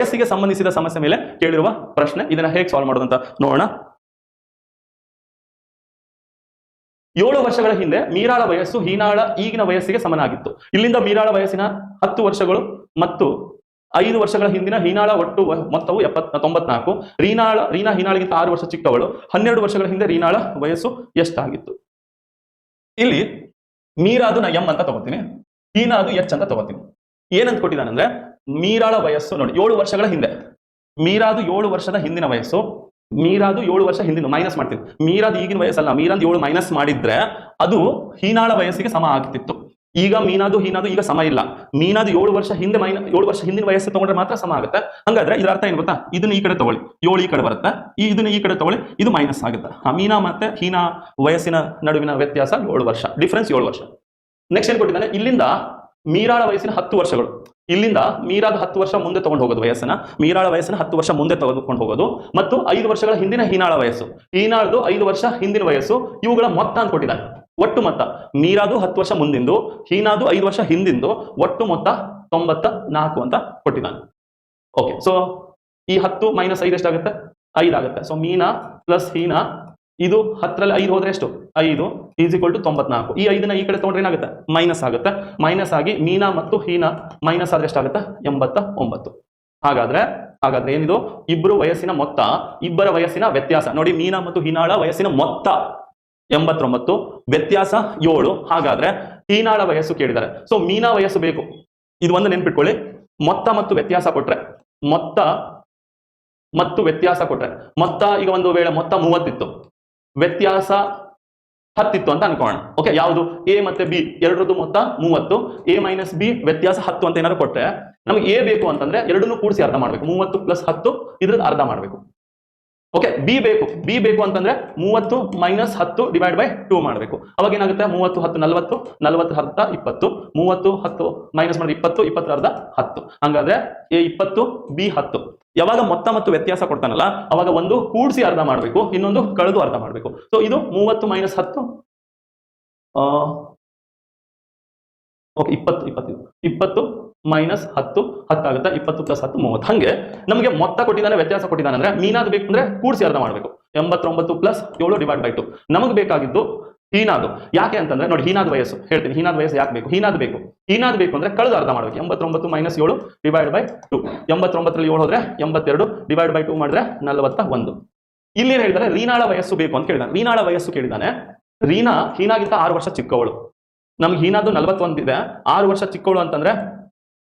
ವಯಸ್ಸಿಗೆ ಸಂಬಂಧಿಸಿದ ಸಮಸ್ಯೆ ಮೇಲೆ ಕೇಳಿರುವ ಪ್ರಶ್ನೆ ಇದನ್ನ ಹೇಗೆ ಸಾಲ್ವ್ ಮಾಡೋದಂತ ನೋಡೋಣ. ಏಳು ವರ್ಷಗಳ ಹಿಂದೆ ಮೀರಾಳ ವಯಸ್ಸು ಹೀನಾಳ ಈಗಿನ ವಯಸ್ಸಿಗೆ ಸಮನಾಗಿತ್ತು. ಇಲ್ಲಿಂದ ಮೀರಾಳ ವಯಸ್ಸಿನ ಹತ್ತು ವರ್ಷಗಳು ಮತ್ತು ಐದು ವರ್ಷಗಳ ಹಿಂದಿನ ಹೀನಾಳ ಒಟ್ಟು ಮೊತ್ತವು ಎಪ್ಪತ್ ತೊಂಬತ್ನಾಲ್ಕು. ರೀನಾಳ ರೀನಾ ಹೀನಾಳಿಗಿಂತ ಆರು ವರ್ಷ ಚಿಕ್ಕವಳು. ಹನ್ನೆರಡು ವರ್ಷಗಳ ಹಿಂದೆ ರೀನಾಳ ವಯಸ್ಸು ಎಷ್ಟಾಗಿತ್ತು? ಇಲ್ಲಿ ಮೀರಾದು ನಾ ಎಂ ಅಂತ ತಗೋತೀನಿ. ಹೀನಾದು ಎಚ್ ಅಂತ ತಗೋತೀನಿ. ಏನಂತ ಕೊಟ್ಟಿದ್ದಾನಂದ್ರೆ ಮೀರಾಳ ವಯಸ್ಸು ನೋಡಿ, ಏಳು ವರ್ಷಗಳ ಹಿಂದೆ. ಮೀರಾದು ಏಳು ವರ್ಷದ ಹಿಂದಿನ ವಯಸ್ಸು. ಮೀರಾದು ಏಳು ವರ್ಷ ಹಿಂದಿನ ಮೈನಸ್ ಮಾಡ್ತೀನಿ ಮೀರಾದು ಈಗಿನ ವಯಸ್ಸಲ್ಲ, ಮೀರಾದು ಏಳು ಮೈನಸ್ ಮಾಡಿದ್ರೆ ಅದು ಹೀನಾಳ ವಯಸ್ಸಿಗೆ ಸಮ ಆಗ್ತಿತ್ತು. ಈಗ ಮೀನಾದು ಹೀನಾದು ಈಗ ಸಮ ಇಲ್ಲ. ಮೀನಾದು ಏಳು ವರ್ಷ ಹಿಂದೆ ಮೈನ, ಏಳು ವರ್ಷ ಹಿಂದಿನ ವಯಸ್ಸು ತಗೊಂಡ್ರೆ ಮಾತ್ರ ಸಮ ಆಗುತ್ತೆ. ಹಂಗಾದ್ರೆ ಇದರ ಅರ್ಥ ಏನು ಗೊತ್ತಾ? ಇದನ್ನ ಈ ಕಡೆ ತಗೊಳ್ಳಿ. ಏಳು ಈ ಕಡೆ ಬರುತ್ತೆ. ಈ ಇದನ್ನ ಈ ಕಡೆ ತಗೊಳ್ಳಿ, ಇದು ಮೈನಸ್ ಆಗುತ್ತೆ. ಆ ಮೀನಾ ಮತ್ತೆ ಹೀನಾ ವಯಸ್ಸಿನ ನಡುವಿನ ವ್ಯತ್ಯಾಸ ಏಳು ವರ್ಷ ಡಿಫ್ರೆನ್ಸ್ ಏಳು ವರ್ಷ. ನೆಕ್ಸ್ಟ್ ಏನ್ ಕೊಟ್ಟಿದ್ದಾನೆ? ಇಲ್ಲಿಂದ ಮೀರಾಳ ವಯಸ್ಸಿನ ಹತ್ತು ವರ್ಷಗಳು. ಇಲ್ಲಿಂದ ಮೀರಾದ ಹತ್ತು ವರ್ಷ ಮುಂದೆ ತಗೊಂಡು ಹೋಗೋದು ವಯಸ್ಸನ್ನ. ಮೀರಾಳ ವಯಸ್ಸನ್ನ ಹತ್ತು ವರ್ಷ ಮುಂದೆ ತೆಗೆದುಕೊಂಡು ಹೋಗೋದು. ಮತ್ತು ಐದು ವರ್ಷಗಳ ಹಿಂದಿನ ಹೀನಾಳ ವಯಸ್ಸು. ಹೀನಾಳದು ಐದು ವರ್ಷ ಹಿಂದಿನ ವಯಸ್ಸು. ಇವುಗಳ ಮೊತ್ತ ಅಂತ ಕೊಟ್ಟಿದ್ದಾನೆ ಒಟ್ಟು ಮೊತ್ತ. ಮೀರಾದು ಹತ್ತು ವರ್ಷ ಮುಂದಿಂದು, ಹೀನಾದು ಐದು ವರ್ಷ ಹಿಂದಿಂದು, ಒಟ್ಟು ಮೊತ್ತ ತೊಂಬತ್ತ ನಾಲ್ಕು ಅಂತ ಕೊಟ್ಟಿದ್ದಾನೆ. ಓಕೆ ಸೊ ಈ ಹತ್ತು ಮೈನಸ್ ಐದು ಎಷ್ಟಾಗುತ್ತೆ? ಐದಾಗುತ್ತೆ. ಸೊ ಮೀನಾ ಪ್ಲಸ್ ಹೀನಾ ಇದು ಹತ್ತರಲ್ಲಿ ಐದು ಹೋದ್ರೆ ಎಷ್ಟು? ಐದು ಈಸ್ ಈಕ್ವಲ್ ಟು ತೊಂಬತ್ನಾಲ್ಕು. ಈ ಐದನ್ನ ಈ ಕಡೆ ತೊಗೊಂಡ್ರೆ ಏನಾಗುತ್ತೆ? ಮೈನಸ್ ಆಗುತ್ತೆ. ಮೈನಸ್ ಆಗಿ ಮೀನಾ ಮತ್ತು ಹೀನಾ ಮೈನಸ್ ಆದ್ರೆ ಎಷ್ಟಾಗುತ್ತೆ? ಎಂಬತ್ತ ಒಂಬತ್ತು ಹಾಗಾದ್ರೆ ಹಾಗಾದ್ರೆ ಏನಿದು? ಇಬ್ಬರು ವಯಸ್ಸಿನ ಮೊತ್ತ, ಇಬ್ಬರ ವಯಸ್ಸಿನ ವ್ಯತ್ಯಾಸ. ನೋಡಿ, ಮೀನಾ ಮತ್ತು ಹೀನಾಳ ವಯಸ್ಸಿನ ಮೊತ್ತ ಎಂಬತ್ತೊಂಬತ್ತು, ವ್ಯತ್ಯಾಸ ಏಳು. ಹಾಗಾದ್ರೆ ಹೀನಾಳ ವಯಸ್ಸು ಕೇಳಿದ್ದಾರೆ. ಸೊ ಮೀನಾ ವಯಸ್ಸು ಬೇಕು. ಇದು ಒಂದು ನೆನ್ಪಿಟ್ಕೊಳ್ಳಿ. ಮೊತ್ತ ಮತ್ತು ವ್ಯತ್ಯಾಸ ಕೊಟ್ರೆ, ಮೊತ್ತ ಮತ್ತು ವ್ಯತ್ಯಾಸ ಕೊಟ್ರೆ, ಮೊತ್ತ ಈಗ ಒಂದು ವೇಳೆ ಮೊತ್ತ ಮೂವತ್ತಿತ್ತು. ವ್ಯತ್ಯಾಸ ಹತ್ತಿತ್ತು ಅಂತ ಅನ್ಕೋಣ. ಓಕೆ ಯಾವುದು? ಎ ಮತ್ತೆ ಬಿ ಎರಡರದ್ದು ಮೊತ್ತ ಮೂವತ್ತು. ಎ ಮೈನಸ್ ಬಿ ವ್ಯತ್ಯಾಸ ಹತ್ತು ಅಂತ ಏನಾದ್ರು ಕೊಟ್ಟರೆ ನಮಗೆ ಎ ಬೇಕು ಅಂತಂದ್ರೆ ಎರಡನ್ನೂ ಕೂಡಿಸಿ ಅರ್ಧ ಮಾಡ್ಬೇಕು. ಮೂವತ್ತು ಪ್ಲಸ್ ಹತ್ತು, ಇದ್ರದ್ದು ಅರ್ಧ ಮಾಡಬೇಕು. ಓಕೆ ಬಿ ಬೇಕು. ಬಿ ಬೇಕು ಅಂತಂದ್ರೆ ಮೂವತ್ತು ಮೈನಸ್ ಹತ್ತು ಡಿವೈಡ್ ಬೈ ಟೂ ಮಾಡಬೇಕು. ಅವಾಗ ಏನಾಗುತ್ತೆ? ಮೂವತ್ತು, ಹತ್ತು, ನಲವತ್ತು. ನಲವತ್ತು, ಅರ್ಧ, ಇಪ್ಪತ್ತು. ಮೂವತ್ತು, ಹತ್ತು ಮೈನಸ್ ಮಾಡಿದ್ರೆ ಇಪ್ಪತ್ತು ಇಪ್ಪತ್ತು ಅರ್ಧ ಹತ್ತು. ಹಂಗಾದ್ರೆ ಎ ಇಪ್ಪತ್ತು ಬಿ ಹತ್ತು. ಯಾವಾಗ ಮೊತ್ತ ಮತ್ತು ವ್ಯತ್ಯಾಸ ಕೊಡ್ತಾನಲ್ಲ, ಅವಾಗ ಒಂದು ಕೂಡಿಸಿ ಅರ್ಧ ಮಾಡಬೇಕು, ಇನ್ನೊಂದು ಕಳೆದು ಅರ್ಧ ಮಾಡಬೇಕು. ಸೊ ಇದು ಮೂವತ್ತು ಮೈನಸ್ ಹತ್ತು ಓಕೆ ಇಪ್ಪತ್ತು ಇಪ್ಪತ್ತು ಇಪ್ಪತ್ತು ಮೈನಸ್ ಹತ್ತು ಹತ್ತಾಗುತ್ತೆ ಇಪ್ಪತ್ತು ಪ್ಲಸ್ ಹತ್ತು, ಮೂವತ್ತು. ಹಂಗೆ ನಮಗೆ ಮೊತ್ತ ಕೊಟ್ಟಿದ್ದಾನೆ, ವ್ಯತ್ಯಾಸ ಕೊಟ್ಟಿದ್ದಾನೆ ಅಂದ್ರೆ ಮೀನಾದ್ ಬೇಕು ಅಂದ್ರೆ ಕೂಡಿಸಿ ಅರ್ಧ ಮಾಡಬೇಕು. ಎಂಬತ್ತೊಂಬತ್ತು ಪ್ಲಸ್ ಏಳು ಡಿವೈಡ್ ಬೈ ಟು ನಮಗೆ ಬೇಕಾಗಿದ್ದು ಹೀನಾದು. ಯಾಕೆ ಅಂತಂದ್ರೆ, ನೋಡಿ, ಹೀನಾದ ವಯಸ್ಸು. ಹೇಳ್ತೀನಿ, ಹೀನಾದ ವಯಸ್ಸು ಯಾಕೆ ಬೇಕು? ಹೀನಾದ ಬೇಕು. ಹೀನಾದ ಬೇಕು ಅಂದ್ರೆ ಕಳೆದು ಅರ್ಧ ಮಾಡಬೇಕು. ಎಂಬತ್ತೊಂಬತ್ತು ಮೈನಸ್ ಏಳು ಡಿವೈಡ್ ಬೈ ಟು ಎಂಬತ್ತೊಂಬತ್ತರಲ್ಲಿ ಏಳು ಹೋದ್ರೆ ಎಂಬತ್ತೆರಡು ಡಿವೈಡ್ ಬೈ ಟು ಮಾಡಿದ್ರೆ ನಲವತ್ತ ಒಂದು ಇಲ್ಲಿ ಏನ್ ಹೇಳಿದ್ರೆ? ರೀನಾಳ ವಯಸ್ಸು ಬೇಕು ಅಂತ ಕೇಳಿದಾನೆ. ರೀನಾಳ ವಯಸ್ಸು ಕೇಳಿದಾನೆ. ರೀನಾ ಹೀನಾಗಿಂತ ಆರು ವರ್ಷ ಚಿಕ್ಕವಳು. ನಮ್ಗೆ ಹೀನಾದು ನಲವತ್ತೊಂದಿದೆ ಆರು ವರ್ಷ ಚಿಕ್ಕವಳು ಅಂತಂದ್ರೆ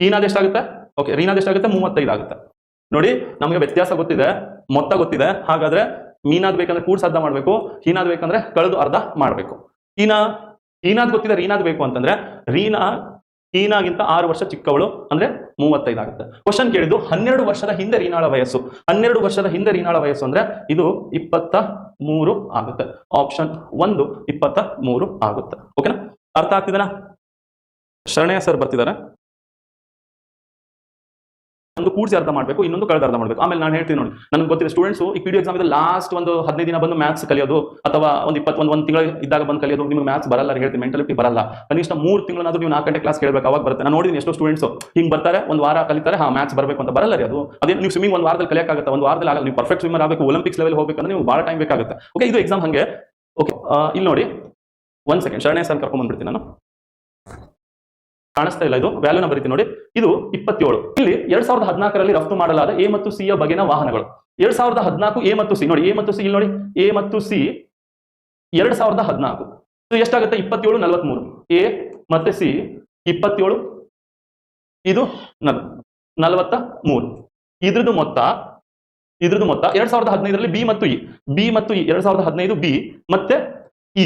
ಹೀನಾದ ಎಷ್ಟಾಗುತ್ತೆ? ಓಕೆ ರೀನಾದ ಎಷ್ಟಾಗುತ್ತೆ? ಮೂವತ್ತೈದು ಆಗುತ್ತೆ. ನೋಡಿ, ನಮಗೆ ವ್ಯತ್ಯಾಸ ಗೊತ್ತಿದೆ. ಮೊತ್ತ ಗೊತ್ತಿದೆ. ಹಾಗಾದ್ರೆ ಮೀನಾದ್ ಬೇಕಂದ್ರೆ ಕೂಡ್ಸ್ ಅರ್ಧ ಮಾಡಬೇಕು, ಹೀನಾದ್ ಬೇಕಂದ್ರೆ ಕಳೆದು ಅರ್ಧ ಮಾಡಬೇಕು. ಹೀನಾ, ಹೀನಾದ್ ಗೊತ್ತಿದೆ ರೀನಾದ್ ಬೇಕು ಅಂತಂದ್ರೆ, ರೀನಾ, ಹೀನಾಗಿಂತ ಆರು ವರ್ಷ ಚಿಕ್ಕವಳು ಅಂದ್ರೆ ಮೂವತ್ತೈದು ಆಗುತ್ತೆ. ಕ್ವಶನ್ ಕೇಳಿದ್ದು, ಹನ್ನೆರಡು ವರ್ಷದ ಹಿಂದೆ ರೀನಾಳ ವಯಸ್ಸು. ಹನ್ನೆರಡು ವರ್ಷದ ಹಿಂದೆ ರೀನಾಳ ವಯಸ್ಸು ಅಂದ್ರೆ ಇದು ಇಪ್ಪತ್ತ ಮೂರು ಆಗುತ್ತೆ. ಆಪ್ಷನ್ ಒಂದು, ಇಪ್ಪತ್ತ ಮೂರು ಆಗುತ್ತೆ. ಓಕೆನಾ ಅರ್ಥ ಆಗ್ತಿದೆನಾ? ಶರಣಯ್ಯ ಸರ್ ಬರ್ತಿದ್ದಾರೆ. ಒಂದು ಕೂಡಿಸಿ ಅರ್ಥ ಮಾಡಬೇಕು, ಇನ್ನೊಂದು ಕಳೆದ ಅರ್ಥ ಮಾಡಬೇಕು. ಆಮೇಲೆ ನಾನು ಹೇಳ್ತೀನಿ ನೋಡಿ, ನನಗೆ ಗೊತ್ತಿದೆ ಸ್ಟೂಡೆಂಟ್ಸು ಈ ಪಿ ಎಕ್ಸಾಮ್ ಇದೆ ಲಾಸ್ಟ್ ಒಂದು ಹದಿನೈದು ದಿನ ಬಂದು ಮ್ಯಾಥ್ಸ್ ಕಲಿಯೋದು, ಅಥವಾ ಒಂದು ಇಪ್ಪತ್ತೊಂದು ಒಂದು ತಿಂಗಳು ಇದ್ದಾಗ ಬಂದು ಕಲಿಯೋದು, ನಿಮ್ಗೆ ಮ್ಯಾಥ್ಸ್ ಬರಲ್ಲ ಹೇಳ್ತೀನಿ ಮೆಂಟಲಿಟಿ ಬರಲ್ಲ. ಕನಿಷ್ಠ ಮೂರು ತಿಂಗಳಾದ್ರೂ ನೀವು ನಾಲ್ಕು ಗಂಟೆ ಕ್ಲಾಸ್ ಕೇಳಬೇಕು, ಅವಾಗ ಬರುತ್ತೆ. ನಾನು ನೋಡಿದ್ದೀನಿ ಎಷ್ಟೋ ಸ್ಟೂಡೆಂಟ್ಸ್ ಹಿಂಗೆ ಬರ್ತಾರೆ, ಒಂದು ವಾರ ಕಲಿತಾರೆ, ಹಾ ಮ್ಯಾಥ್ಸ್ ಬರಬೇಕು ಅಂತ ಬರಲ್ಲ ರೀ ಅದು. ಅದೇ ನೀವು ಸ್ವಿಮ್ಮಿಂಗ್ ಒಂದು ವಾರದಲ್ಲಿ ಕಲಿಯಕ್ಕಾಗುತ್ತೆ? ಒಂದು ವಾರದಲ್ಲಿ ಆಗಲ್ಲ, ನೀವು ಪರ್ಫೆಕ್ಟ್ ಸ್ವಿಮ್ಮರ್ ಆಗಬೇಕು ಒಲಿಂಪಿಕ್ಸ್ ಲೆವೆಲ್ ಹೋಗಬೇಕಂದ್ರೆ ನೀವು ಭಾಳ ಟೈಮ್ ಬೇಕಾಗುತ್ತೆ. ಓಕೆ ಇದು ಎಕ್ಸಾಮ್ ಹಂಗೆ. ಓಕೆ ಇಲ್ಲಿ ನೋಡಿ, ಒಂದು ಸೆಕೆಂಡ್ ಶರಣೆ ಸರ್ ಕರ್ಕೊಂಡ್ ಬಂದ್ಬಿಡ್ತೀನಿ ನಾನು. ಕಾಣಿಸ್ತಾ ಇಲ್ಲ ಇದು. ವ್ಯಾಲ್ಯೂನ ಬರೀತೀನಿ ನೋಡಿ. ಇದು ಇಪ್ಪತ್ತೇಳು. ಇಲ್ಲಿ ಎರಡ್ ಸಾವಿರದ ಹದಿನಾಲ್ಕರಲ್ಲಿ ರಫ್ತು ಮಾಡಲಾದ ಎ ಮತ್ತು ಸಿ ಯ ಬಗೆನ ವಾಹನಗಳು. ಎರಡ್ ಸಾವಿರದ ಹದಿನಾಲ್ಕು ಎ ಮತ್ತು ಸಿ ನೋಡಿ. ಎ ಮತ್ತು ಸಿ ಇಲ್ಲಿ ನೋಡಿ. ಎ ಮತ್ತು ಸಿ ಎರಡ್ ಸಾವಿರದ ಹದಿನಾಲ್ಕು. ಇದು ಎಷ್ಟಾಗುತ್ತೆ? ಇಪ್ಪತ್ತೇಳು, ನಲವತ್ಮೂರು. ಎ ಮತ್ತೆ ಸಿ ಇಪ್ಪತ್ತೇಳು. ಇದು ನಲ್ ನಲವತ್ತ ಮೂರು ಇದ್ರದ್ದು ಮೊತ್ತ ಇದ್ರದ್ದು ಮೊತ್ತ ಎರಡ್ ಸಾವಿರದ ಹದಿನೈದರಲ್ಲಿ ಬಿ ಮತ್ತು ಇ ಬಿ ಮತ್ತು ಇ ಎರಡ್ ಸಾವಿರದ ಹದಿನೈದು ಬಿ ಮತ್ತೆ ಇ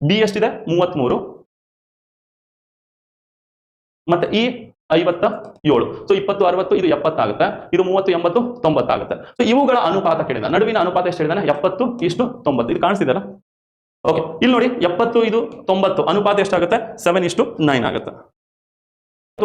ಬಿ ಎಷ್ಟಿದೆ? ಮೂವತ್ಮೂರು. ಮತ್ತೆ ಈ ಐವತ್ತ ಏಳು. ಸೊ ಇಪ್ಪತ್ತು, ಅರವತ್ತು, ಇದು ಎಪ್ಪತ್ತಾಗುತ್ತೆ. ಇದು ಮೂವತ್ತು, ಎಂಬತ್ತು, ತೊಂಬತ್ತಾಗುತ್ತೆ. ಸೊ ಇವುಗಳ ಅನುಪಾತ ಕೇಳಿದ. ನಡುವಿನ ಅನುಪಾತ ಎಷ್ಟು ಹೇಳಿದಾನೆ? ಎಪ್ಪತ್ತು ಇಷ್ಟು ತೊಂಬತ್ತು. ಇದು ಕಾಣಿಸಿದಲ್ಲ ಓಕೆ ಇಲ್ಲಿ ನೋಡಿ, ಎಪ್ಪತ್ತು, ಇದು ತೊಂಬತ್ತು. ಅನುಪಾತ ಎಷ್ಟಾಗುತ್ತೆ? ಸೆವೆನ್ ಇಷ್ಟು ನೈನ್ ಆಗುತ್ತೆ.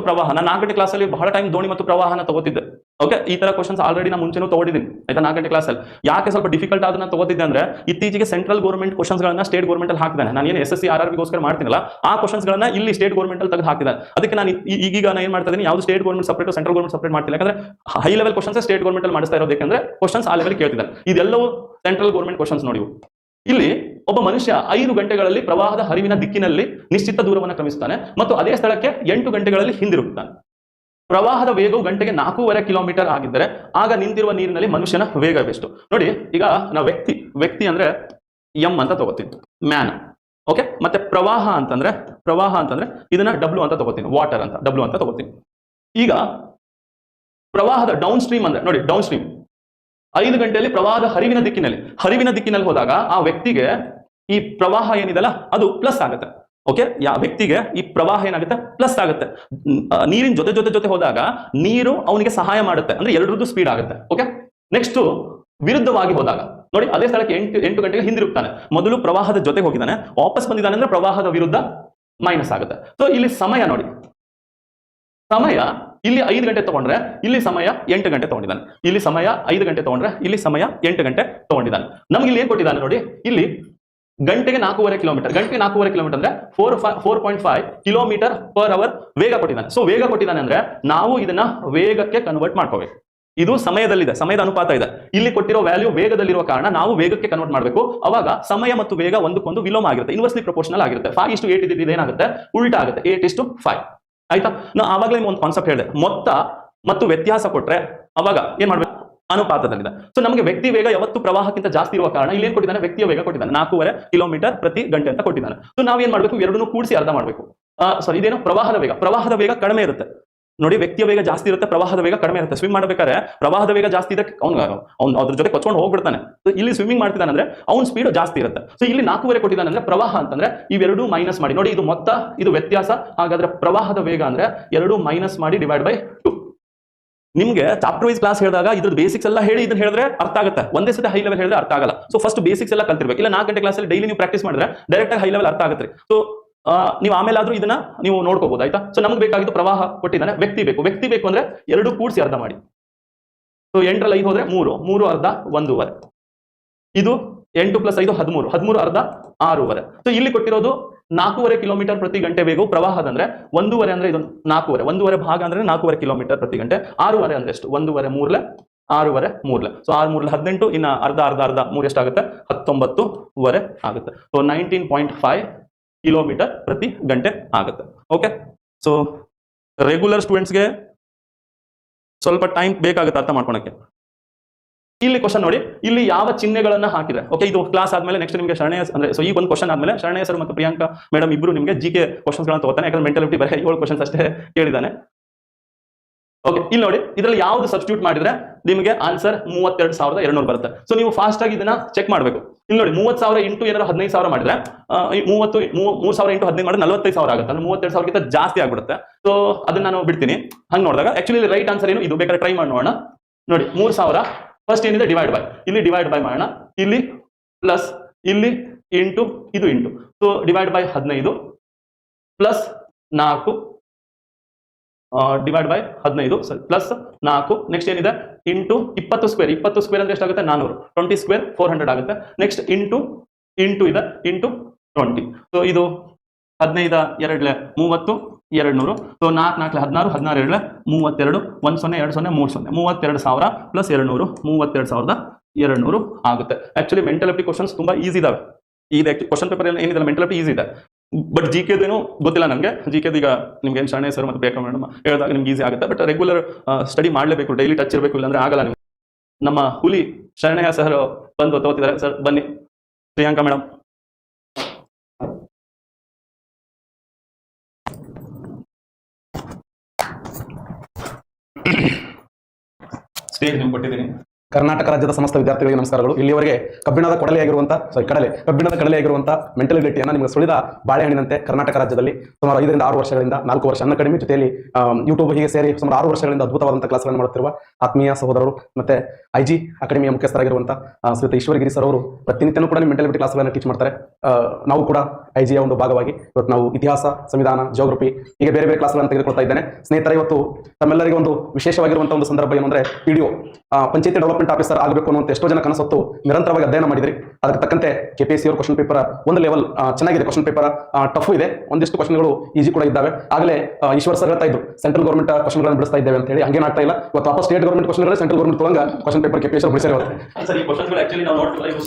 ಪ್ರವಾಹ. ನಾನು ನಾಲ್ಕು ಗಂಟೆ ಕ್ಲಾಸಲ್ಲಿ ಬಹಳ ಟೈಮ್ ದೋಣಿ ಮತ್ತು ಪ್ರವಾಹನ ತಗೋತಿದ್ದೆ. ಓಕೆ ಈ ತರ ಕ್ವಶನ್ಸ್ ಆಲ್ರೆಡಿ ನಾನು ಮುಂಚೆನೂ ತಗೊಂಡಿದ್ದೀನಿ. ಆಯ್ತಾ? ನಾಲ್ಕು ಗಂಟೆ ಕ್ಲಾಸಲ್ಲಿ ಯಾಕೆ ಸ್ವಲ್ಪ ಡಿಫಿಕಲ್ಟ್ ಆದ್ರೆ ತಗೋತಿದ್ದೆ ಅಂದ್ರೆ, ಇತ್ತೀಚೆಗೆ ಸೆಂಟ್ರಲ್ ಗೌರ್ಮೆಂಟ್ ಕ್ವಶನ್ಸ್ಗಳನ್ನ ಸ್ಟೇಟ್ ಗೌರ್ಮೆಂಟ್ ಅಲ್ಲಿ ಹಾಕಿದ್ದಾನೆ ನಾನು ಏನು S S C R R ಮಾಡ್ತೀನಿಲ್ಲ, ಆ ಕ್ವಶನ್ಸ್ಗಳನ್ನ ಇಲ್ಲಿ ಸ್ಟೇಟ್ ಗೌರ್ಮೆಂಟ್ ಅಲ್ಲಿ ತೆಗೆದು ಹಾಕಿದ್ದಾನೆ ಅದಕ್ಕೆ ನಾನು ಈ- ಈಗೀಗ ನಾನು ಏನು ಮಾಡ್ತಾ ಇದ್ದೀನಿ ಯಾವುದು state government separate central government separate ಮಾಡ್ತಿಲ್ಲ. ಯಾಕಂದ್ರೆ high level questions state government ಅಲ್ಲಿ ಮಾಡಿಸ್ತಾ ಇರೋದಕ್ಕೆ ಅಂದ್ರೆ ಕ್ವಶನ್ಸ್ ಆ ಲೆವೆಲ್ ಕೇಳ್ತಿದ್ದಾರೆ. ಇದೆಲ್ಲವೂ ಸೆಂಟ್ರಲ್ ಗೌರ್ಮೆಂಟ್ ಕ್ವಶನ್ಸ್ ನೋಡಿ. ಇಲ್ಲಿ ಒಬ್ಬ ಮನುಷ್ಯ ಐದು ಗಂಟೆಗಳಲ್ಲಿ ಪ್ರವಾಹದ ಹರಿವಿನ ದಿಕ್ಕಿನಲ್ಲಿ ನಿಶ್ಚಿತ ದೂರವನ್ನು ಕ್ರಮಿಸುತ್ತಾನೆ ಮತ್ತು ಅದೇ ಸ್ಥಳಕ್ಕೆ ಎಂಟು ಗಂಟೆಗಳಲ್ಲಿ ಹಿಂದಿರುಗುತ್ತಾನೆ ಪ್ರವಾಹದ ವೇಗವು ಗಂಟೆಗೆ ನಾಲ್ಕೂವರೆ ಕಿಲೋಮೀಟರ್ ಆಗಿದ್ದರೆ ಆಗ ನಿಂತಿರುವ ನೀರಿನಲ್ಲಿ ಮನುಷ್ಯನ ವೇಗ ಎಷ್ಟು ನೋಡಿ, ಈಗ ನಾವು ವ್ಯಕ್ತಿ ವ್ಯಕ್ತಿ ಅಂದ್ರೆ ಎಂ ಅಂತ ತಗೋತೀನಿ ಮ್ಯಾನ್ ಓಕೆ ಮತ್ತೆ ಪ್ರವಾಹ ಅಂತಂದ್ರೆ ಪ್ರವಾಹ ಅಂತಂದ್ರೆ ಇದನ್ನ ಡಬ್ಲ್ಯೂ ಅಂತ ತಗೋತೀನಿ ವಾಟರ್ ಅಂತ ಡಬ್ಲ್ಯೂ ಅಂತ ತಗೋತೀನಿ. ಈಗ ಪ್ರವಾಹದ ಡೌನ್ ಸ್ಟ್ರೀಮ್ ಅಂದ್ರೆ, ನೋಡಿ ಡೌನ್ ಸ್ಟ್ರೀಮ್ ಐದು ಗಂಟೆಯಲ್ಲಿ ಪ್ರವಾಹದ ಹರಿವಿನ ದಿಕ್ಕಿನಲ್ಲಿ ಹರಿವಿನ ದಿಕ್ಕಿನಲ್ಲಿ ಹೋದಾಗ ಆ ವ್ಯಕ್ತಿಗೆ ಈ ಪ್ರವಾಹ ಏನಿದೆಲ್ಲ ಅದು ಪ್ಲಸ್ ಆಗುತ್ತೆ. ಓಕೆ ಯಾ ವ್ಯಕ್ತಿಗೆ ಈ ಪ್ರವಾಹ ಏನಾಗುತ್ತೆ? ಪ್ಲಸ್ ಆಗುತ್ತೆ. ನೀರಿನ ಜೊತೆ ಜೊತೆ ಜೊತೆ ಹೋದಾಗ ನೀರು ಅವನಿಗೆ ಸಹಾಯ ಮಾಡುತ್ತೆ. ಅಂದ್ರೆ ಎರಡರದ್ದು ಸ್ಪೀಡ್ ಆಗುತ್ತೆ. ಓಕೆ ನೆಕ್ಸ್ಟ್ ವಿರುದ್ಧವಾಗಿ ಹೋದಾಗ, ನೋಡಿ ಅದೇ ಸ್ಥಳಕ್ಕೆ ಎಂಟು ಎಂಟು ಗಂಟೆಗೆ ಹಿಂದಿರುಗ್ತಾನೆ ಮೊದಲು ಪ್ರವಾಹದ ಜೊತೆ ಹೋಗಿದ್ದಾನೆ, ವಾಪಸ್ ಬಂದಿದ್ದಾನೆ ಅಂದ್ರೆ ಪ್ರವಾಹದ ವಿರುದ್ಧ ಮೈನಸ್ ಆಗುತ್ತೆ. ಸೊ ಇಲ್ಲಿ ಸಮಯ ನೋಡಿ. ಸಮಯ ಇಲ್ಲಿ ಐದು ಗಂಟೆ ತಗೊಂಡ್ರೆ ಇಲ್ಲಿ ಸಮಯ ಎಂಟು ಗಂಟೆ ತಗೊಂಡಿದ್ದಾನೆ. ಇಲ್ಲಿ ಸಮಯ ಐದು ಗಂಟೆ ತಗೊಂಡ್ರೆ ಇಲ್ಲಿ ಸಮಯ ಎಂಟು ಗಂಟೆ ತಗೊಂಡಿದ್ದಾನೆ. ನಮ್ಗೆ ಇಲ್ಲಿ ಏನ್ ಕೊಟ್ಟಿದ್ದಾನೆ ನೋಡಿ, ಇಲ್ಲಿ ಗಂಟೆಗೆ ನಾಲ್ಕೂವರೆ ಕಿಲೋಮೀಟರ್ ಗಂಟೆಗೆ ನಾಲ್ಕೂವರೆ ಕಿಲೋಮೀಟರ್ ಅಂದ್ರೆ four four point five kilometre per hour ವೇಗ ಕೊಟ್ಟಿದ್ದಾನೆ. ಸೊ ವೇಗ ಕೊಟ್ಟಿದ್ದಾನೆ ಅಂದ್ರೆ ನಾವು ಇದನ್ನ ವೇಗಕ್ಕೆ ಕನ್ವರ್ಟ್ ಮಾಡ್ಕೋಬೇಕು. ಇದು ಸಮಯದಲ್ಲಿದೆ, ಸಮಯದ ಅನುಪಾತ ಇದೆ. ಇಲ್ಲಿ ಕೊಟ್ಟಿರೋ ವ್ಯಾಲ್ಯೂ ವೇಗದಲ್ಲಿರುವ ಕಾರಣ ನಾವು ವೇಗಕ್ಕೆ ಕನ್ವರ್ಟ್ ಮಾಡಬೇಕು. ಅವಾಗ ಸಮಯ ಮತ್ತು ವೇಗ ಒಂದಕ್ಕೊಂದು ವಿಲೋಮ ಆಗಿರುತ್ತೆ ಇನ್ವರ್ಸ್ಲಿ ಪ್ರೊಪೋರ್ಷನಲ್ ಆಗಿರುತ್ತೆ. ಫೈವ್ ಇಷ್ಟು ಏಟ್ ಇದ್ದಿದ್ದು ಏನಾಗುತ್ತೆ ಉಲ್ಟಾ ಆಗುತ್ತೆ ಏಟ್ ಇಷ್ಟು ಫೈವ್ ಆಯ್ತಾ? ನಾ ಆವಾಗಲೇ ಒಂದು ಕಾನ್ಸೆಪ್ಟ್ ಹೇಳಿದೆ. ಮೊತ್ತ ಮತ್ತು ವ್ಯತ್ಯಾಸ ಕೊಟ್ರೆ ಅವಾಗ ಏನ್ ಮಾಡ್ಬೇಕು? ಅನುಪಾತದಲ್ಲಿದೆ. ಸೊ ನಮಗೆ ವ್ಯಕ್ತಿ ವೇಗ ಯಾವತ್ತು ಪ್ರವಾಹಕ್ಕಿಂತ ಜಾಸ್ತಿ ಇರುವ ಕಾರಣ ಇಲ್ಲಿ ಏನ್ ಕೊಟ್ಟಿದ್ದಾನೆ? ವ್ಯಕ್ತಿಯ ವೇಗ ಕೊಟ್ಟಿದ್ದಾನೆ. ನಾಲ್ಕೂವರೆ ಕಿಲೋಮೀಟರ್ ಪ್ರತಿ ಗಂಟೆ ಅಂತ ಕೊಟ್ಟಿದ್ದಾನೆ. ಸೊ ನಾವೇನ್ ಮಾಡ್ಬೇಕು? ಎರಡನ್ನೂ ಕೂಡಿಸಿ ಅರ್ಧ ಮಾಡಬೇಕು. ಸಾರಿ ಇದೇನು? ಪ್ರವಾಹದ ವೇಗ. ಪ್ರವಾಹದ ವೇಗ ಕಡಿಮೆ ಇರುತ್ತೆ. ನೋಡಿ ವ್ಯಕ್ತಿಯ ವೇಗ ಜಾಸ್ತಿ ಇರುತ್ತೆ, ಪ್ರವಾಹದ ವೇಗ ಕಡಿಮೆ ಇರುತ್ತೆ. ಸ್ವಿಮ್ ಮಾಡಬೇಕಾದ್ರೆ ಪ್ರವಾಹದ ವೇಗ ಜಾಸ್ತಿ ಇದೆ ಅವ್ನು ಅವ್ನು ಅದ್ರ ಜೊತೆ ಕೊಚ್ಕೊಂಡು ಹೋಗ್ಬಿಡ್ತಾನೆ. ಇಲ್ಲಿ ಸ್ವಿಮ್ಮಿಂಗ್ ಮಾಡ್ತಿದ್ದಾನೆ ಅಂದ್ರೆ ಅವ್ನ ಸ್ಪೀಡ್ ಜಾಸ್ತಿ ಇರುತ್ತೆ. ಸೊ ಇಲ್ಲಿ ನಾಲ್ಕೂವರೆ ಕೊಟ್ಟಿದ್ದಾನೆ ಅಂದ್ರೆ ಪ್ರವಾಹ ಅಂತಂದ್ರೆ ಇವೆರಡು ಮೈನಸ್ ಮಾಡಿ. ನೋಡಿ, ಇದು ಮೊತ್ತ, ಇದು ವ್ಯತ್ಯಾಸ. ಹಾಗಾದ್ರೆ ಪ್ರವಾಹದ ವೇಗ ಅಂದ್ರೆ ಎರಡು ಮೈನಸ್ ಮಾಡಿ ಡಿವೈಡ್ ಬೈ ಟು ನಿಮ್ಗೆ ಚಾಪ್ಟರ್ ವೈಸ್ ಕ್ಲಾಸ್ ಹೇಳಿದಾಗ ಇದ್ರ ಬೇಸಿಕ್ಸ್ ಎಲ್ಲ ಹೇಳಿ ಇದನ್ನ ಹೇಳಿದ್ರೆ ಅರ್ಥ ಆಗುತ್ತೆ. ಒಂದೇ ಸತಿ ಹೈ ಲೆವೆಲ್ ಹೇಳಿದ್ರೆ ಅರ್ಥ ಆಗಲ್ಲ. ಸೊ ಫಸ್ಟ್ ಬೇಸಿಕ್ಸ್ ಎಲ್ಲ ಕಲ್ತಿರ್ಬೇಕು. ಇಲ್ಲ, ನಾಲ್ಕು ಗಂಟೆ ಕ್ಲಾಸ್ ಅಲ್ಲಿ ಡೈಲಿ ನೀವು ಪ್ರಾಕ್ಟೀಸ್ ಮಾಡಿದ್ರೆ ಡೈರೆಕ್ಟ್ ಹೈ ಲೆವೆಲ್ ಅರ್ಥ ಆಗುತ್ತೆ. ಸೊ ನೀವು ಆಮೇಲೆ ಆದ್ರೂ ಇದನ್ನ ನೀವು ನೋಡ್ಕೋಬಹುದು ಆಯ್ತಾ? ಸೊ ನಮ್ಗೆ ಬೇಕಾಗಿದ್ದು ಪ್ರವಾಹ ಕೊಟ್ಟಿದ್ದಾನೆ, ವ್ಯಕ್ತಿ ಬೇಕು. ವ್ಯಕ್ತಿ ಬೇಕು ಅಂದ್ರೆ ಎರಡು ಕೂಡಿಸಿ ಅರ್ಧ ಮಾಡಿ. ಸೊ ಎಂಟರಲ್ಲಿ ಐದು ಹೋದ್ರೆ ಮೂರು ಮೂರು ಅರ್ಧ ಒಂದೂವರೆ. ಇದು ಎಂಟು ಪ್ಲಸ್ ಐದು ಹದಿಮೂರು ಹದಿಮೂರು ಅರ್ಧ ಆರೂವರೆ. ಸೊ ಇಲ್ಲಿ ಕೊಟ್ಟಿರೋದು ನಾಲ್ಕೂವರೆ ಕಿಲೋಮೀಟರ್ ಪ್ರತಿ ಗಂಟೆ ವೇಗವು ಪ್ರವಾಹದಂದ್ರೆ ಒಂದೂವರೆ ಅಂದ್ರೆ ಇದು ನಾಲ್ಕೂವರೆ. ಒಂದೂವರೆ ಭಾಗ ಅಂದ್ರೆ ನಾಲ್ಕೂವರೆ ಕಿಲೋಮೀಟರ್ ಪ್ರತಿ ಗಂಟೆ. ಆರೂವರೆ ಅಂದ್ರೆ ಎಷ್ಟು? ಒಂದೂವರೆ ಮೂರ್ಲೆ, ಆರೂವರೆ ಮೂರ್ಲೆ. ಸೊ ಆರು ಮೂರ್ಲೆ ಹದಿನೆಂಟು, ಇನ್ನು ಅರ್ಧ ಅರ್ಧ ಅರ್ಧ ಮೂರು ಎಷ್ಟಾಗುತ್ತೆ? ಹತ್ತೊಂಬತ್ತುವರೆ ಆಗುತ್ತೆ. So nineteen point five kilometre ಪ್ರತಿ ಗಂಟೆ ಆಗುತ್ತೆ. ಓಕೆ ಸೊ ರೆಗ್ಯುಲರ್ ಸ್ಟೂಡೆಂಟ್ಸ್ಗೆ ಸ್ವಲ್ಪ ಟೈಮ್ ಬೇಕಾಗುತ್ತೆ ಅರ್ಥ ಮಾಡ್ಕೊಳಕ್ಕೆ. ಇಲ್ಲಿ ಕ್ವಶನ್ ನೋಡಿ, ಇಲ್ಲಿ ಯಾವ ಚಿಹ್ನೆಗಳನ್ನ ಹಾಕಿದ್ರೆ? ಓಕೆ ಇದು ಕ್ಲಾಸ್ ಆದ್ಮೇಲೆ ನೆಕ್ಸ್ಟ್ ನಿಮಗೆ ಶರಣ್ಯ ಅಂದ್ರೆ ಸೊ ಈ ಒಂದು ಕ್ವಶನ್ ಆದ್ಮೇಲೆ ಶರಣ್ಯ ಸರ್ ಮತ್ತು ಪ್ರಿಯಾಂಕಾ ಮೇಡಮ್ ಇಬ್ರು ನಿಮಗೆ ಜಿ ಕೆ ಕ್ವಶನ್ಸ್ಗಳನ್ನ ತಗೋತಾನೆ, ಯಾಕಂದ್ರೆ ಮೆಂಟಾಲಿಟಿ ಬರೀ ಏಳು ಕ್ವಶನ್ಸ್ ಅಷ್ಟೇ ಕೇಳಿದಾನೆ. ಓಕೆ ಇಲ್ಲಿ ನೋಡಿ, ಇದರಲ್ಲಿ ಯಾವ್ದು ಸಬ್ಸ್ಟಿಟ್ಯೂಟ್ ಮಾಡಿದ್ರೆ ನಿಮಗೆ ಆನ್ಸರ್ ಮೂವತ್ತೆರಡು ಸಾವಿರದ ಎರಡ್ನೂರು ಬರುತ್ತೆ. ಸೊ ನೀವು ಫಾಸ್ಟ್ ಆಗಿ ಇದನ್ನ ಚೆಕ್ ಮಾಡಬೇಕು. ಇಲ್ಲಿ ನೋಡಿ, ಮೂವತ್ತು ಸಾವಿರ ಇಂಟು ಏನಾದ್ರು ಹದಿನೈದು ಸಾವಿರ ಮಾಡಿದ್ರೆ ಮೂವತ್ತು ಮೂರು ಸಾವಿರ ಇಂಟು ಹದಿನೈದು ಮಾಡಿದ್ರೆ ನಲವತ್ತೈದು ಸಾವಿರ ಆಗುತ್ತೆ. ಅಂದ್ರೆ ಮೂವತ್ತೆರಡು ಸಾವಿರಕ್ಕಿಂತ ಜಾಸ್ತಿ ಆಗ್ಬಿಡುತ್ತೆ. ಸೊ ಅದನ್ನ ನಾನು ಬಿಡ್ತೀನಿ. ಹಂಗೆ ನೋಡಿದಾಗ ಆಕ್ಚುಲಿ ರೈಟ್ ಆನ್ಸರ್ ಏನು? ಇದು ಬೇಕಾದ್ರೆ ಟ್ರೈ ಮಾಡಿ ನೋಡೋಣ. ನೋಡಿ, ಮೂರು ಸಾವಿರ ಫಸ್ಟ್ ಏನಿದೆ? ಡಿವೈಡ್ ಬೈ ಇಲ್ಲಿ ಡಿವೈಡ್ ಬೈ ಮಾಡೋಣ. ಇಲ್ಲಿ ಪ್ಲಸ್ ಇಲ್ಲಿ ಇಂಟು ಇದು ಇಂಟು ಸೊ ಡಿವೈಡ್ ಬೈ ಹದಿನೈದು ಪ್ಲಸ್ ನಾಲ್ಕು ಡಿವೈಡ್ ಬೈ ಹದಿನೈದು. ಸರಿ ಪ್ಲಸ್ ನಾಲ್ಕು. ನೆಕ್ಸ್ಟ್ ಏನಿದೆ? ಇಂಟು ಇಪ್ಪತ್ತು ಸ್ಕ್ವೇರ್ ಇಪ್ಪತ್ತು ಸ್ಕ್ವೇರ್ ಅಂದ್ರೆ ಎಷ್ಟಾಗುತ್ತೆ? ನಾನೂರು. ಟ್ವೆಂಟಿ ಸ್ಕ್ವೇರ್ ಫೋರ್ ಹಂಡ್ರೆಡ್ ಆಗುತ್ತೆ. ನೆಕ್ಸ್ಟ್ ಇಂಟು ಇಂಟು ಇದೆ. ಇಂಟು ಟ್ವೆಂಟಿ ಸೊ ಇದು ಹದಿನೈದ, ಎರಡ್ಲೆ ಮೂವತ್ತು ಎರಡು ನೂರು ಸೊ ನಾಲ್ಕು ನಾಲ್ಕು ಹದಿನಾರು ಹದಿನಾರು, ಎರಡ್ಲೆ ಮೂವತ್ತೆರಡು. ಒಂದು ಸೊನ್ನೆ, ಎರಡು ಸೊನ್ನೆ, ಮೂರು ಸೊನ್ನೆ. ಮೂವತ್ತೆರಡು ಸಾವಿರ ಪ್ಲಸ್ ಎರಡು ನೂರು ಮೂವತ್ತೆರಡು ಸಾವಿರದ ಎರಡು ನೂರು ಆಗುತ್ತೆ. ಆಕ್ಚುಲಿ ಮೆಂಟಲ್ ಅಪ್ಲಿ ಕ್ವಶನ್ಸ್ ತುಂಬಾ ಈಸಿ ಇದಾವೆ. ಇದು ಕ್ವಶನ್ ಪೇಪರ್ ಏನಿದೆ? ಮೆಂಟಲ್ ಅಪ್ಲಿ ಈಸಿ ಇದೆ. ಬಟ್ ಜಿ ಕೆದೇನು ಗೊತ್ತಿಲ್ಲ ನನಗೆ ಜಿ ಕೆದು ಈಗ ನಿಮ್ಗೆ ಏನು ಶರಣೆ ಸರ್ ಮತ್ತು ಬೇಕಾ ಮೇಡಮ್ ಹೇಳಿದಾಗ ನಿಮ್ಗೆ ಈಸಿ ಆಗುತ್ತೆ. ಬಟ್ ರೆಗ್ಯುಲರ್ ಸ್ಟಡಿ ಮಾಡಲೇಬೇಕು ಡೈಲಿ ಟಚ್ ಇರಬೇಕು, ಇಲ್ಲಾಂದ್ರೆ ಆಗಲ್ಲ ನಿಮ್ಗೆ. ನಮ್ಮ ಹುಲಿ ಶರಣಯ್ಯ ಸರ್ ಬಂದು ತಗೋತಿದ್ದಾರೆ. ಸರ್ ಬನ್ನಿ. ಪ್ರಿಯಾಂಕಾ ಮೇಡಮ್ ಸ್ಟೇಜ್ ನಿಮ್ಗೆ ಕೊಟ್ಟಿದ್ದೀನಿ. ಕರ್ನಾಟಕ ರಾಜ್ಯದ ಸಮಸ್ತ ವಿದ್ಯಾರ್ಥಿಗಳಿಗೆ ನಮಸ್ಕಾರಗಳು. ಇಲ್ಲಿವರೆಗೆ ಕಬ್ಬಿಣದ ಕೊಡಲೆಯಾಗಿರುವಂತ ಸಾರಿ ಕಡಲೆ, ಕಬ್ಬಿಣದ ಕಡಲೆಯಾಗಿರುವಂತ ಮೆಂಟಲಿಟಿಯನ್ನು ನಿಮಗೆ ಸುಳಿದ ಬಾಳೆಹಣ್ಣಿನಂತೆ ಕರ್ನಾಟಕ ರಾಜ್ಯದಲ್ಲಿ ಸುಮಾರು ಐದರಿಂದ ಆರು ವರ್ಷಗಳಿಂದ, ನಾಲ್ಕು ವರ್ಷ ಅನ್ನ ಕಡಿಮೆ ಜೊತೆಯಲ್ಲಿ ಯೂಟ್ಯೂಬ್ ಹೀಗೆ ಸೇರಿ ಸುಮಾರು ಆರು ವರ್ಷಗಳಿಂದ ಅದ್ಭುತವಾದಂತಹ ಕ್ಲಾಸ್ಗಳನ್ನು ಮಾಡುತ್ತಿರುವ ಆತ್ಮೀಯ ಸಹೋದರರು ಮತ್ತೆ ಐ ಜಿ ಅಕಾಡೆಮಿಯ ಮುಖ್ಯಸ್ಥರಾಗಿರುವಂತಹ ಶ್ರೀತ ಈಶ್ವರಗಿರಿ ಸರ್ ಅವರು ಪ್ರತಿನಿತ್ಯನೂ ಕೂಡ ಮೆಂಟಲಿಟಿ ಕ್ಲಾಸ್ಗಳನ್ನು ಟೀಚ್ ಮಾಡ್ತಾರೆ. ನಾವು ಕೂಡ ಐ ಜಿಯ ಒಂದು ಭಾಗವಾಗಿ ಇವತ್ತು ನಾವು ಇತಿಹಾಸ, ಸಂವಿಧಾನ ಜಿಯೋಗ್ರಫಿ ಹೀಗೆ ಬೇರೆ ಬೇರೆ ಕ್ಲಾಸ್ಗಳನ್ನು ತೆಗೆದುಕೊಳ್ತಾ ಇದ್ದೇನೆ. ಸ್ನೇಹಿತರೆ, ಇವತ್ತು ತಮ್ಮೆಲ್ಲರಿಗೂ ಒಂದು ವಿಶೇಷವಾಗಿರುವಂತಹ ಒಂದು ಸಂದರ್ಭ ಏನು ಅಂದ್ರೆ ಪಿಡಿಒ ಪಂಚಾಯತಿ ಡೆವಲಪ್ಮೆಂಟ್ ಆಫೀಸರ್ ಆಗಬೇಕು ಅನ್ನುವಂತ ಎಷ್ಟೋ ಜನ ಕನಸತ್ತು ನಿರಂತರವಾಗಿ ಅಧ್ಯಯನ ಮಾಡಿದ್ರಿ. ಅದಕ್ಕೆ ತಕ್ಕಂತೆ ಕೆ ಪಿ ಎಸ್ ಸಿ ಅವ್ರ ಕ್ವಶನ್ ಪೇಪರ್ ಒಂದು ಲೆವೆಲ್ ಚೆನ್ನಾಗಿದೆ ಕ್ವಶನ್ ಪೇಪರ್ ಟಫ್ ಇದೆ. ಒಂದಿಷ್ಟು ಕ್ವಶನ್ಗಳು ಈಜಿ ಕೂಡ ಇದ್ದಾವೆ. ಆಗಲೇ ಆ, ಈಶ್ವರ್ ಸರ್ ಹೇಳ್ತಾ ಇದ್ರು ಸೆಂಟ್ರಲ್ ಗೌರ್ಮೆಂಟ್ ಕ್ವಶನ್ಗಳನ್ನು ಬಿಡಿಸ್ತಾ ಇದ್ದೇವೆ ಅಂತ ಹೇಳಿ. ಹಂಗೆ ಆಗ್ತಾ ಇಲ್ಲ. ಇವತ್ತು ವಾಪಸ್ state government question central government ತೊಳಂಗ question paper K P S ಬಿಡಿಸಿರೋ sir ಈ ಕ್ವಶನ್ಗಳು ಆಕ್ಚುಲಿ ನಾವು ನೋಡ್ತಿಲ್ಲ ಇವು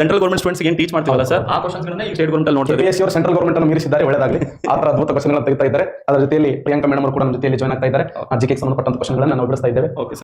ಸೆಂಟ್ರಲ್ ಗೌರ್ಮೆಂಟ್ ಸ್ಟೂಡೆಂಟ್ಸ್ ಏನು ಟೀಚ್ ಮಾಡ್ತೀವಲ್ಲ ಸರ್ ಆ ಕ್ವಶನ್ಗಳನ್ನ ಈ ಸ್ಟೇಟ್ ಗೌರ್ಮೆಂಟ್ ಅಲ್ಲಿ ನೋಡ್ತಾ ಕೆ ಪಿ ಎಸ್ ಅವರು ಸೆಂಟ್ರಲ್ ಗೌರ್ಮೆಂಟ್ ಅನ್ನು ಮೀರಿಸಿದ್ದಾರೆ ಒಳ್ಳೆದಾಗಲಿ. ಆ ತರ ಅದ್ಭುತ ಕ್ವಶನ್ಗಳನ್ನು ತೆಗಿತಾ ಇದ್ದಾರೆ. ಅದರ ಜೊತೆಯಲ್ಲಿ ಪ್ರಿಯಾಂಕಾ ಮೇಡಮ್ ಅವರು ಕೂಡ ನಮ್ಮ ಜೊತೆಯಲ್ಲಿ ಜಾಯ್ನ್ ಆಗ್ತಾ ಇದ್ದಾರೆ. ಜಿ ಕೆ ಸಂಬಂಧಪಟ್ಟಂತ ಕ್ವಶನ್ಗಳನ್ನು ನಾವು ಬಿಡಿಸ್ತಾ ಇದ್ದೇವೆ. ಓಕೆ